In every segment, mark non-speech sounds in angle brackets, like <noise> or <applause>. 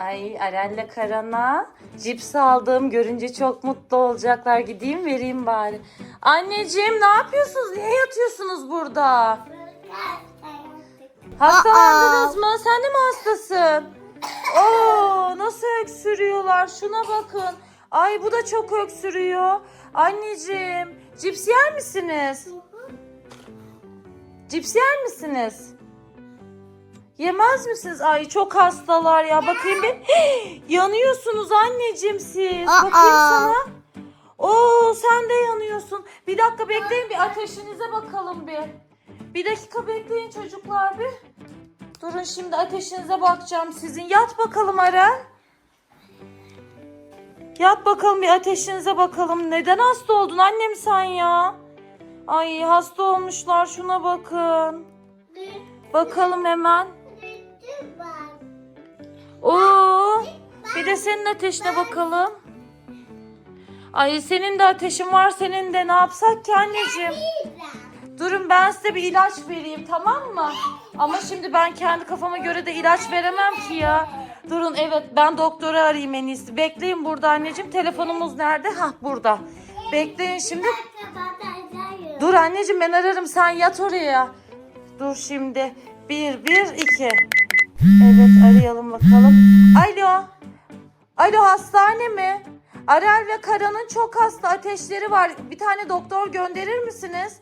Ay Arel'le Karan'a cips aldım. Görünce çok mutlu olacaklar. Gideyim vereyim bari. Anneciğim ne yapıyorsunuz? Niye yatıyorsunuz burada? Hastalandınız mı? Sen de mi hastasın? Oo, nasıl öksürüyorlar? Şuna bakın. Ay bu da çok öksürüyor. Anneciğim, cips yer misiniz? Cips yer misiniz? Yemez misiniz? Ay çok hastalar ya. Bakayım bir. yanıyorsunuz anneciğim siz. Bakayım sana. Oo sen de yanıyorsun. Bir dakika bekleyin bir ateşinize bakalım bir. Bir dakika bekleyin çocuklar bir. Durun şimdi ateşinize bakacağım sizin. Yat bakalım Aren. Yat bakalım bir ateşinize bakalım. Neden hasta oldun annem sen ya? Ay hasta olmuşlar şuna bakın. Bakalım hemen. Senin ateşine bakalım. Ay senin de ateşin var senin de ne yapsak ki anneciğim? Durun ben size bir ilaç vereyim tamam mı? Ama şimdi ben kendi kafama göre de ilaç veremem ki ya. Durun evet ben doktoru arayayım en iyisi. Bekleyin burada anneciğim. Telefonumuz nerede? Hah burada. Bekleyin şimdi. Dur anneciğim ben ararım sen yat oraya. Dur şimdi. Bir, bir, iki. Evet arayalım bakalım. Alo. Alo hastane mi? Arel ve Kara'nın çok hasta ateşleri var. Bir tane doktor gönderir misiniz?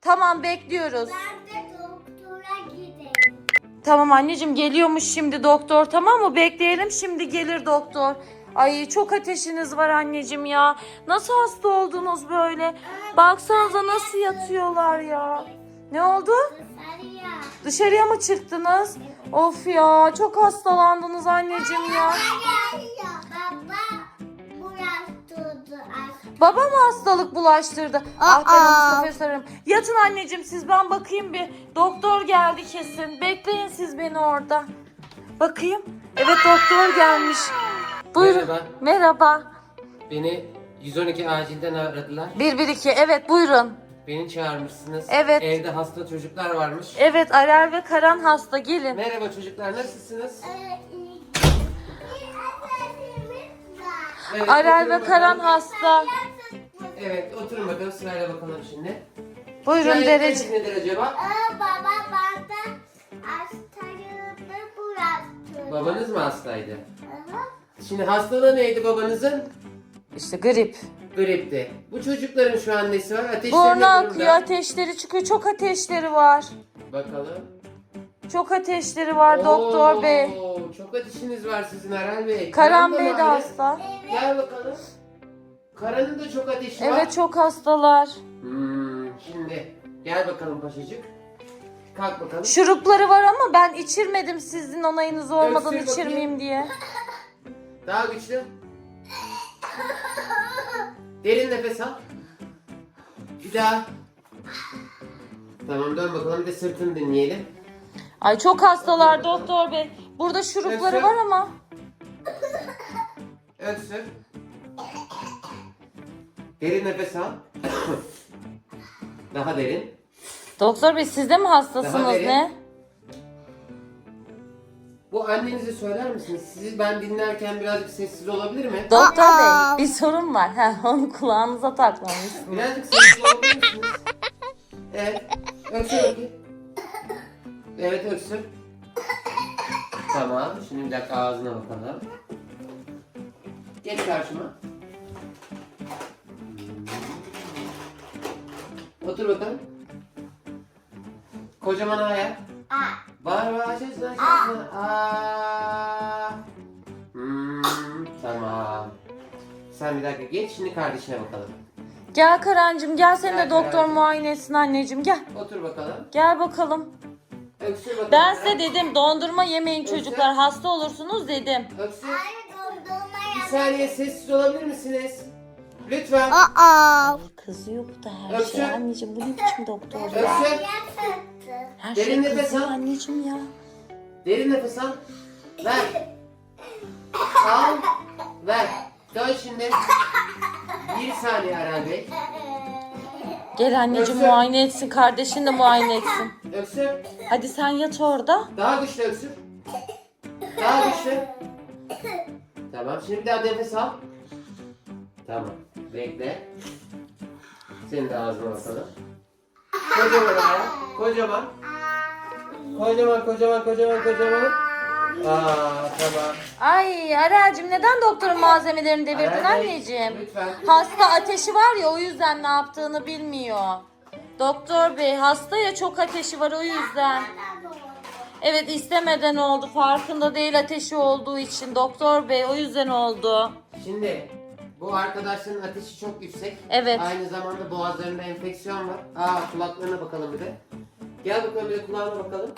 Tamam bekliyoruz. Tamam anneciğim geliyormuş şimdi doktor tamam mı? Bekleyelim şimdi gelir doktor. Ay çok ateşiniz var anneciğim ya. Nasıl hasta oldunuz böyle? Baksanıza nasıl yatıyorlar ya. Ne oldu? Dışarıya mı çıktınız? Of ya çok hastalandınız anneciğim ya. Baba mı hastalık bulaştırdı? Ah ben o Aa. Mustafa'ya sorarım. Yatın anneciğim siz ben bakayım bir. Doktor geldi kesin. Bekleyin siz beni orada. Bakayım. Evet doktor gelmiş. Buyurun. Merhaba. Merhaba. Beni 112 acilden aradılar. 112 evet buyurun. Beni çağırmışsınız. Evet. Evde hasta çocuklar varmış. Evet Arer ve Karan hasta gelin. Merhaba çocuklar nasılsınız? Evet, Arer oturun ve bakalım. Karan hasta. Evet oturun bakalım sırayla bakalım şimdi. Buyurun Şikayetiniz derece. nedir acaba? Baba bana hastalığını bıraktı. Babanız mı hastaydı? Şimdi hastalığı neydi babanızın? İşte grip. Gripti. Bu çocukların şu an nesi var? Ateşleri Burnu ne durumda? akıyor ateşleri çıkıyor. Çok ateşleri var. Bakalım. Çok ateşleri var doktor Oo, bey. Çok ateşiniz var sizin Aral Bey. Karan Bey de hasta. Gel bakalım. Karan'ın da çok ateşi var. Evet çok hastalar. Hmm, şimdi gel bakalım paşacık. Kalk bakalım. Şurupları var ama ben içirmedim sizin onayınız olmadan Öksür bakayım. içirmeyeyim diye. Daha güçlü. Derin nefes al. Bir daha. Tamam dön bakalım bir de sırtını dinleyelim. Ay çok hastalar doktor bey. Burada şurupları Öksür. var ama. Öksür. Derin nefes al. <coughs> Daha derin. Doktor bey siz de mi Daha hastasınız derin. ne? Bu annenize söyler misiniz? Sizi ben dinlerken birazcık sessiz olabilir mi? Doktor Aa. bey bir sorun var. Ha, onu kulağınıza takmamışsınız. Birazcık sessiz olabilir misiniz? Evet. Öksür bakayım. Evet öksür. Tamam. Şimdi bir dakika ağzına bakalım. Geç karşıma. Otur bakalım. Kocaman ayak. Var var açıyorsun. Aa. Hmm, tamam. Sen bir dakika geç şimdi kardeşine bakalım. Gel Karancığım gel seni de Gel doktor Karancığım. muayene etsin anneciğim gel. Otur bakalım. Gel bakalım. Öksür bakalım. Ben size dedim dondurma yemeyin çocuklar hasta olursunuz dedim. Öksür. Bir saniye sessiz olabilir misiniz? Lütfen. Aa. Kızıyor bu da her Öksür. şey anneciğim bu ne biçim doktor ya. Öksür. Her Derin şey nefes kızıyor al. anneciğim ya. Derin nefes al. Ver. Al. Ver. Dön şimdi. Bir saniye Aral Bey. Gel anneciğim Öksür. muayene etsin kardeşin de muayene etsin. Öksür. Hadi sen yat orada. Daha güçlü öksür. Daha güçlü. Tamam. Şimdi bir daha nefes al. Tamam. Bekle. Senin de ağzına bakalım. Kocaman ayağı. Kocaman. Kocaman kocaman kocaman kocaman. Aa tamam. Ay Arel'cim neden doktorun malzemelerini devirdin Bey, anneciğim? Lütfen. Hasta ateşi var ya o yüzden ne yaptığını bilmiyor. Doktor bey hasta ya çok ateşi var o yüzden. Evet istemeden oldu farkında değil ateşi olduğu için doktor bey o yüzden oldu. Şimdi bu arkadaşların ateşi çok yüksek. Evet. Aynı zamanda boğazlarında enfeksiyon var. Aa kulaklarına bakalım bir de. Gel bakalım bir de kulağına bakalım.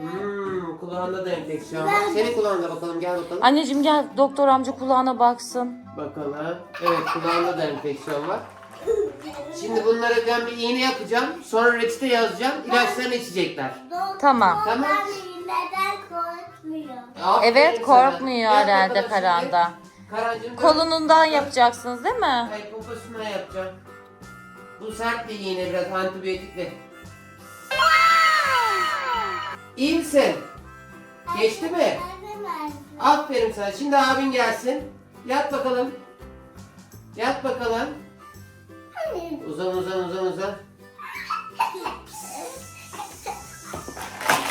Hmm, kulağında da enfeksiyon var. Senin kulağına bakalım gel bakalım. Anneciğim gel doktor amca kulağına baksın. Bakalım. Evet kulağında da enfeksiyon var. Şimdi bunlara ben bir iğne yapacağım. Sonra reçete yazacağım. İlaçlarını içecekler. Tamam. Tamam. Neden korkmuyor? Aferin Evet sana. korkmuyor Gel herhalde bakalım şimdi. Karanda. Karancığım, Kolunundan yapacaksınız değil mi? Hayır poposuna yapacağım. Bu sert bir iğne biraz antibiyotikli. İyi misin? Geçti mi? Aferin sana. Şimdi abin gelsin. Yat bakalım. Yat bakalım. Uzan uzan uzan uzan.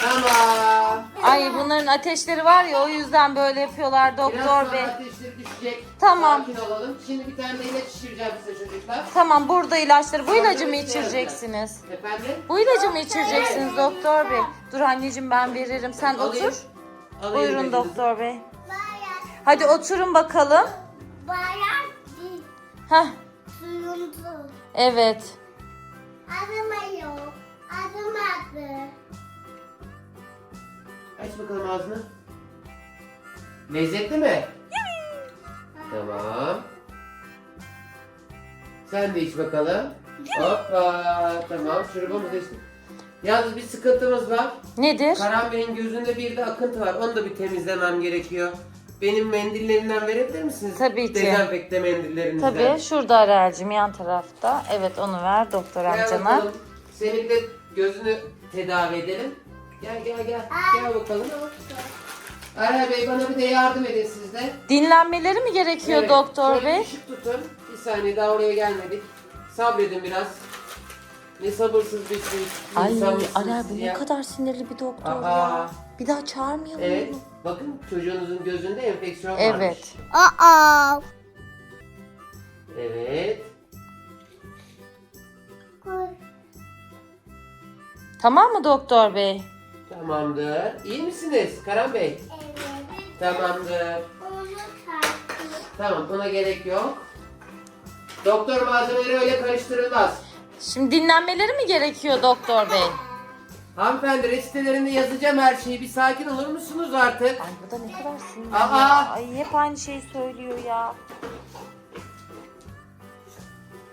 Tamam. Ay bunların ateşleri var ya o yüzden böyle yapıyorlar Biraz doktor sonra bey. ateşleri düşecek. Tamam. Sakin olalım. Şimdi bir tane de ilaç içireceğim size çocuklar. Tamam burada ilaçları. Bu ilacı mı içireceksiniz? Efendim? Bu ilacı mı içireceksiniz doktor bey? Dur anneciğim ben veririm. Sen Alayım. otur. Alayım Buyurun ilacınızı. doktor bey. Hadi oturun bakalım. değil. Heh Suyundu. evet. Adım yok. Adım adı. Aç bakalım ağzını. Lezzetli mi? Tamam. Sen de iç bakalım. Hoppa. Tamam şurubumuz da içtik. Yalnız bir sıkıntımız var. Nedir? Karan Bey'in gözünde bir de akıntı var. Onu da bir temizlemem gerekiyor. Benim mendillerinden verebilir misiniz? Tabii ki. Dezenfekte mendillerinizden. Tabii şurada Arel'cim yan tarafta. Evet onu ver doktor Gel amcana. bakalım. Senin de gözünü tedavi edelim. Gel gel gel. Gel bakalım. Aral Bey bana bir de yardım edin siz de. Dinlenmeleri mi gerekiyor Evet, doktor şöyle bey? ışık tutun. Bir saniye daha oraya gelmedik. Sabredin biraz. Ne sabırsız bir şey. Ay insanmışsınız Arel siz bu ya. ne kadar sinirli bir doktor Aa. ya. Bir daha çağırmayalım Evet. onu. Bakın çocuğunuzun gözünde enfeksiyon varmış. Evet. Aa. Evet. Tamam mı doktor bey? Tamamdır. İyi misiniz Karan Bey? Tamamdır. Tamam buna gerek yok. Doktor malzemeleri öyle karıştırılmaz. Şimdi dinlenmeleri mi gerekiyor doktor bey? Hanımefendi reçetelerinde yazacağım her şeyi. Bir sakin olur musunuz artık? Ay bu da ne kadar sinirli Aa! ya. Ay hep aynı şeyi söylüyor ya.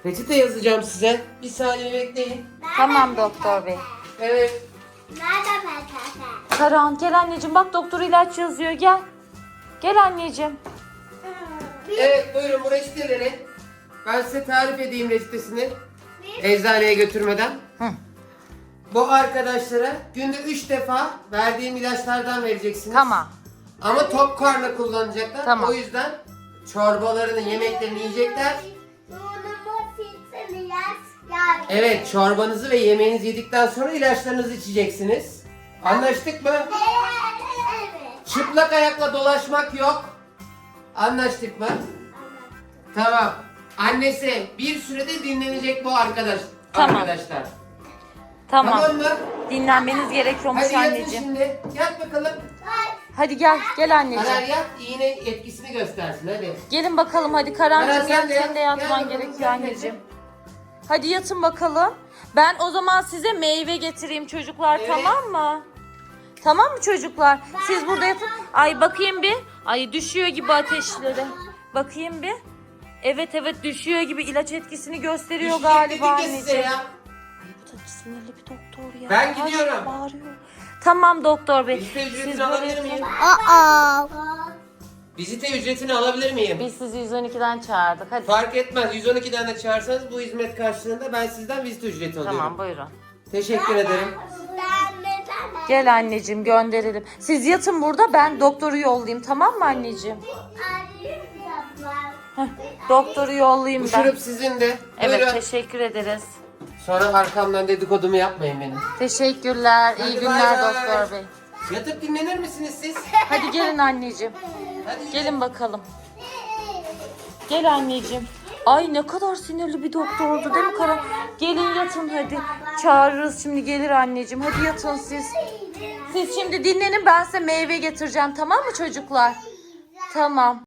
Reçete yazacağım size. Bir saniye bekleyin. Tamam doktor bey. Evet. Nerede patates? Karan gel anneciğim bak doktor ilaç yazıyor gel. Gel anneciğim. Evet buyurun bu reçeteleri. Ben size tarif edeyim reçetesini. Eczaneye götürmeden. Hı. Bu arkadaşlara günde 3 defa verdiğim ilaçlardan vereceksiniz. Tamam. Ama top karnı kullanacaklar. Tamam. O yüzden çorbalarını, yemeklerini yiyecekler. Evet, çorbanızı ve yemeğinizi yedikten sonra ilaçlarınızı içeceksiniz. Anlaştık mı? Çıplak ayakla dolaşmak yok. Anlaştık mı? Tamam. Annesi bir sürede dinlenecek bu arkadaş. Tamam. Arkadaşlar. Tamam. Tamam mı? Dinlenmeniz gerekiyormuş Hadi yatın anneciğim. şimdi. Yat bakalım. Hadi gel gel Karar anneciğim. yat, iğne etkisini göstersin hadi. Gelin bakalım hadi Karancığım Karan, sen yat de yat. sen de Gel yatman bakalım, gerekiyor sen de anneciğim. yat. Hadi yatın bakalım. Ben o zaman size meyve getireyim çocuklar Evet. tamam mı? Tamam mı çocuklar? Siz burada yatın. Ay bakayım bir. Ay düşüyor gibi ateşleri. Bakayım bir. Evet evet düşüyor gibi ilaç etkisini gösteriyor Düşecek galiba dedik ya size anneciğim. ya. Ay bu da sinirli bir doktor ya. Ben Hala gidiyorum. Bağırıyor. Tamam doktor bey. Vizite ücretini Siz böyle alabilir miyim? Aa. Vizite ücretini alabilir miyim? Biz sizi 112'den çağırdık. Hadi. Fark etmez. 112'den de çağırsanız bu hizmet karşılığında ben sizden vizite ücreti alıyorum. Tamam buyurun. Teşekkür ederim. Gel anneciğim gönderelim. Siz yatın burada ben doktoru yollayayım tamam mı anneciğim? Heh, doktoru yollayayım Bu ben. şurup sizin de. Evet Buyurun. teşekkür ederiz. Sonra arkamdan dedikodumu yapmayın benim. Teşekkürler. Hadi İyi bay günler bay. doktor bey. Yatıp dinlenir misiniz siz? Hadi gelin anneciğim. Hadi Gelin bakalım. Gel anneciğim. Ay ne kadar sinirli bir doktordu değil mi Kara? Gelin yatın hadi. Çağırırız şimdi gelir anneciğim. Hadi yatın siz. Siz şimdi dinlenin ben size meyve getireceğim tamam mı çocuklar? Tamam.